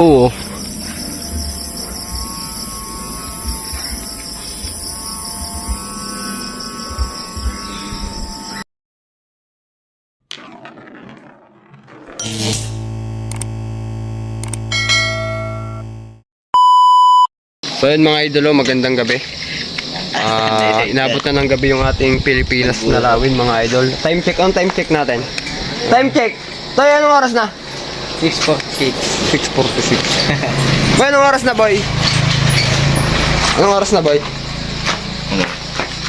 Oo. So yun mga idolo, magandang gabi. Ah, inabot na ng gabi yung ating Pilipinas na lawin mga idol. Time check, on time check natin. Time check! Tayo, anong oras na? 646. 6.46 Boy, anong oras na boy? Anong oras na boy?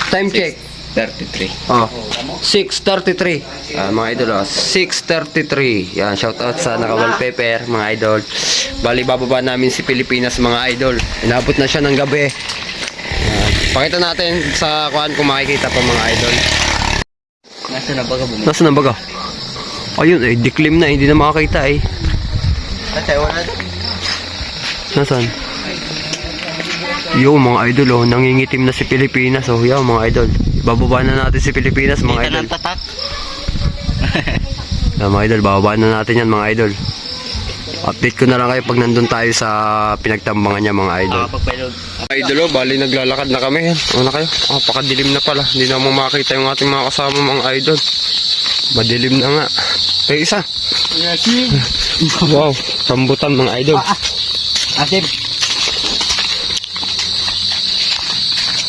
Time check 33. Oh 6.33 Ah, Mga idol oh 6.33 Yan, shoutout sa naka-wallpaper Mga idol Bali, bababa namin si Pilipinas mga idol Inabot na siya ng gabi. Pakita natin sa kuhan kung makikita pa mga idol Nasa na baga bumili? Nasaan na baga? Ayun eh, declim na, hindi na makakita eh. Nasaan? Yo mga idol oh, nangingitim na si Pilipinas oh, yo mga idol. Bababa na natin si Pilipinas mga idol. tatak. Yeah, mga idol, bababa na natin yan mga idol. Update ko na lang kayo pag nandun tayo sa pinagtambangan niya mga idol. Nakapagpailog. Mga idol oh, bali naglalakad na kami yan. Ano na kayo? Oh, pakadilim na pala. Hindi na mo makita yung ating mga kasama mga idol. Madilim na nga. Kaya isa. Wow, rambutan mga idol. Asip.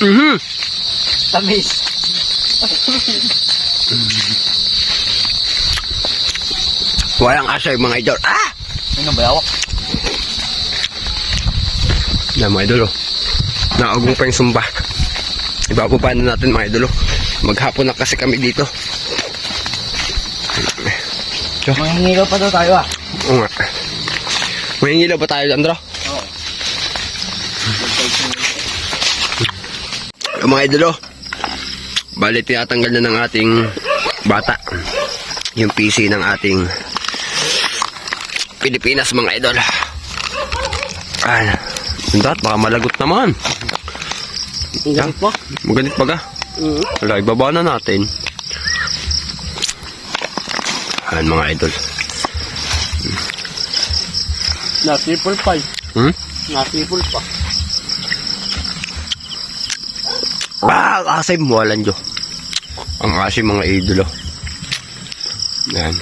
Mhm. Tamis. Walang asay mga idol. Ah! Ano ba yawak? Na mga idolo. Naagong pa yung sumba. Ibababa na natin mga idolo. Maghapon na kasi kami dito. Mangingilaw pa daw tayo ah. Oo nga. May ilaw ba tayo, Andro? Oo. Yung mga idolo. Bali, tinatanggal na ng ating bata. Yung PC ng ating Pilipinas mga idol. Ay, sundat, baka malagot naman. Ang gamit mo? Maganit baga. Oo. Wala, ibaba na natin. Ayan mga idol. Na triple pa. Hmm? Na triple pa. Ah, asim mo, alam nyo. Ang asim mga idolo. Yan.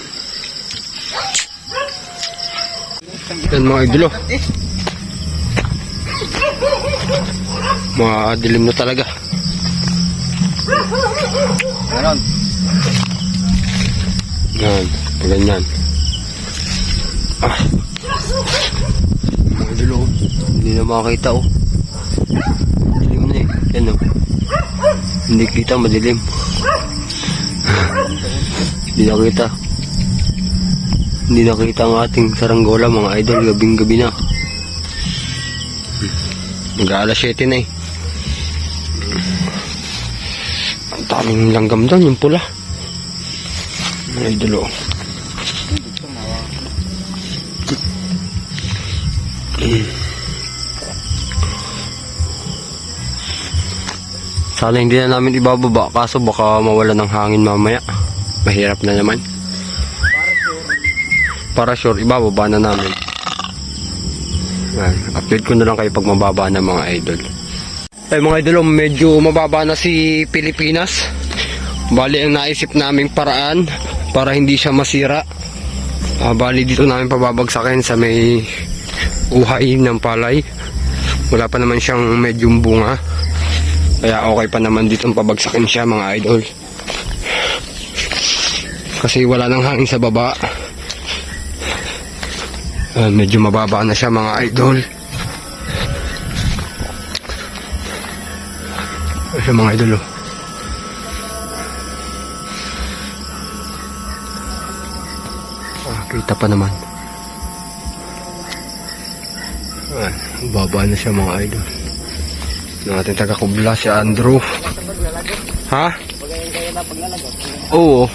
Yan mga idolo. Madilim na talaga. Ganon. Yan. Ganyan. Ah. Mga idolo. Hindi na makakita oh. Dilim na eh. Yan oh. Hindi kita madilim. Hindi nakita. Hindi nakita ang ating saranggola mga idol. Gabing gabi na. Mag-aalas 7 na eh. Ang daming langgam doon, yung pula. Mga idol oh. Sana hindi na namin ibababa kaso baka mawala ng hangin mamaya. Mahirap na naman. Para sure, ibababa na namin. Yan. Update ko na lang kayo pag mababa na mga idol. Eh mga idol, medyo mababa na si Pilipinas. Bali ang naisip naming paraan para hindi siya masira. Ah, bali dito namin pababagsakin sa may uhay ng palay. Wala pa naman siyang medyong bunga. Kaya okay pa naman dito pabagsakin siya mga idol. Kasi wala nang hangin sa baba. Ah, medyo mababa na siya mga idol. Ayun mga idol oh. Kita pa naman. Ah, baba na siya mga idol. Ng ating taga-kubla si Andrew. Ha? Oo.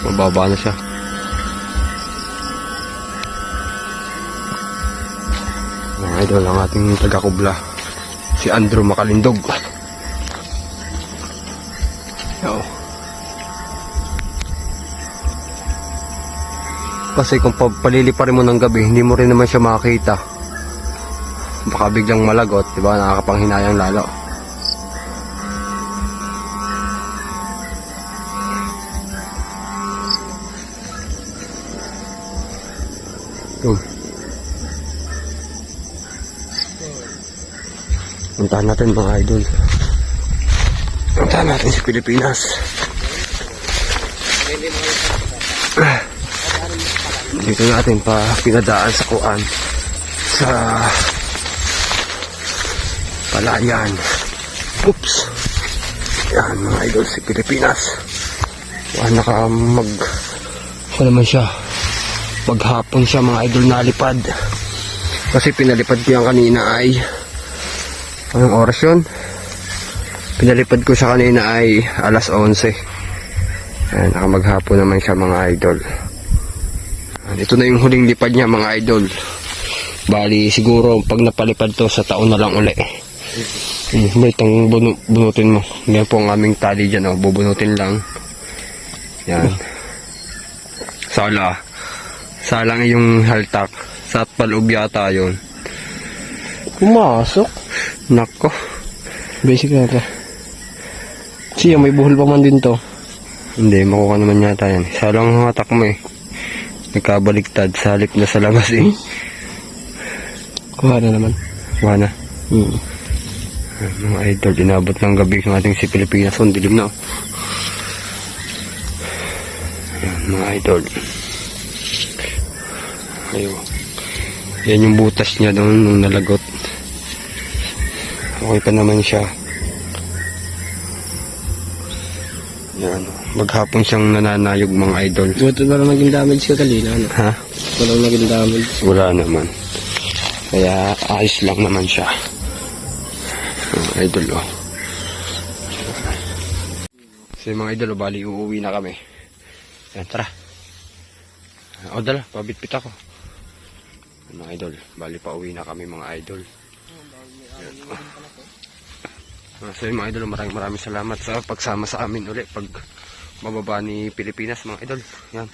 Mababa na siya. Mga idol, ang ating taga-kubla. Si Andrew Makalindog. Oo. Kasi kung pa- paliliparin mo ng gabi, hindi mo rin naman siya makakita. Baka biglang malagot, di ba? Nakakapanghinayang lalo. Yun. Puntahan natin mga idol. Puntahan natin sa Pilipinas. Dito natin pa pinadaan sa kuan sa palayan. Oops. Yan mga idol sa Pilipinas. Wala naka mag ano naman siya maghapon siya mga idol nalipad. Kasi pinalipad ko kanina ay anong oras yun? Pinalipad ko siya kanina ay alas 11. Ayan, nakamaghapon naman siya mga idol. Ayan, Ito na yung huling lipad niya mga idol. Bali siguro pag napalipad to sa taon na lang uli. Hmm, itong bunu- bunutin mo. Ngayon po ang aming tali dyan oh. Bubunutin lang. Yan. Sala. Salang yung haltak. Sa paloob yata yun. Pumasok. Nako. Basic na ito. Siya, may buhol pa man din to. Hindi, makuha naman yata yan. Salang ang hatak mo eh. Nagkabaliktad. Salip na sa labas eh. Kuha na naman. Wala na. Hmm. Mga idol, inabot ng gabi ng ating si Pilipinas. Ang dilim na. oh. Ayan, mga idol. Ayun. Yan yung butas niya doon nung nalagot. Okay pa naman siya. Yan. Maghapon siyang nananayog mga idol. Buto na lang naging damage ka kanina. Ano? Ha? Walang naging damage. Wala naman. Kaya ayos lang naman siya. Mga idol oh. So mga idol oh, bali uuwi na kami. Yan, tara. O dala, pabitbit ako. Mga idol, bali pa uwi na kami mga idol. Yan. Ah, So yung mga idol, maraming maraming salamat sa pagsama sa amin ulit pag mababa ni Pilipinas mga idol. Yan.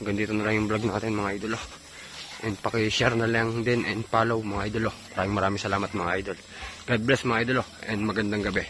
Hanggang dito na lang yung vlog natin mga idol. oh. And paki-share na lang din and follow mga idol. oh. Maraming maraming salamat mga idol. God bless mga idol oh. and magandang gabi.